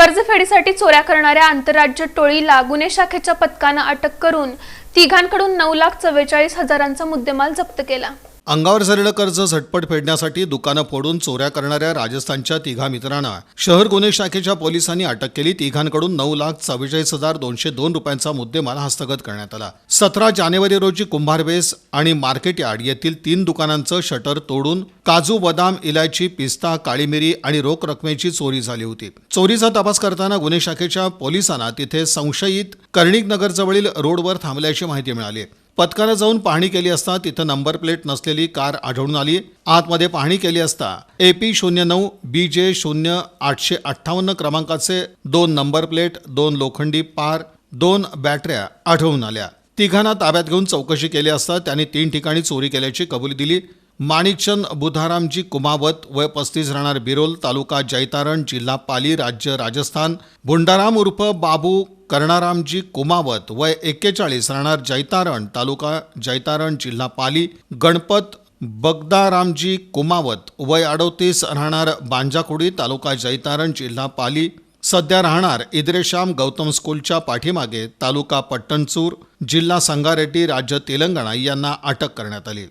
कर्जफेडीसाठी चोऱ्या करणाऱ्या आंतरराज्य टोळीला गुन्हे शाखेच्या पथकानं अटक करून तिघांकडून नऊ लाख चव्वेचाळीस हजारांचा मुद्देमाल जप्त केला. अंगावर झालेलं कर्ज झटपट फेडण्यासाठी दुकानं फोडून चोऱ्या करणाऱ्या राजस्थानच्या तिघा मित्रांना शहर गुन्हे शाखेच्या पोलिसांनी अटक केली. तिघांकडून नऊ लाख चव्वेचाळीस हजार दोनशे दोन रुपयांचा मुद्देमाल हस्तगत करण्यात आला. सतरा जानेवारी रोजी कुंभारबेस आणि मार्केट यार्ड येथील तीन दुकानांचं शटर तोडून काजू बदाम इलायची पिस्ता काळी मिरी आणि रोख रकमेची चोरी झाली होती. चोरीचा तपास करताना गुन्हे शाखेच्या पोलिसांना तिथे संशयित कर्णिक नगरजवळील रोडवर थांबल्याची माहिती मिळाली. पथकानं जाऊन पाहणी केली असता तिथं नंबर प्लेट नसलेली कार आढळून आली. आतमध्ये पाहणी केली असता ए पी शून्य नऊ बी जे शून्य आठशे अठ्ठावन्न क्रमांकाचे दोन नंबर प्लेट दोन लोखंडी पार दोन बॅटऱ्या आढळून आल्या. तिघांना ताब्यात घेऊन चौकशी केली असता त्यांनी तीन ठिकाणी चोरी केल्याची कबुली दिली. माणिकचंद बुधारामजी कुमावत वय पस्तीस राहणार बिरोल तालुका जैतारण जिल्हा पाली राज्य राजस्थान. भुंडाराम उर्फ बाबू कर्णारामजी कुमावत वय एक्केचाळीस राहणार जैतारण तालुका जैतारण जिल्हा पाली. गणपत बगदारामजी कुमावत वय अडोतीस राहणार बांजाकुडी तालुका जैतारण जिल्हा पाली. सध्या राहणार इद्रेशाम गौतम स्कूलच्या पाठीमागे तालुका पट्टणचूर जिल्हा संगारेड्डी राज्य तेलंगणा यांना अटक करण्यात आली.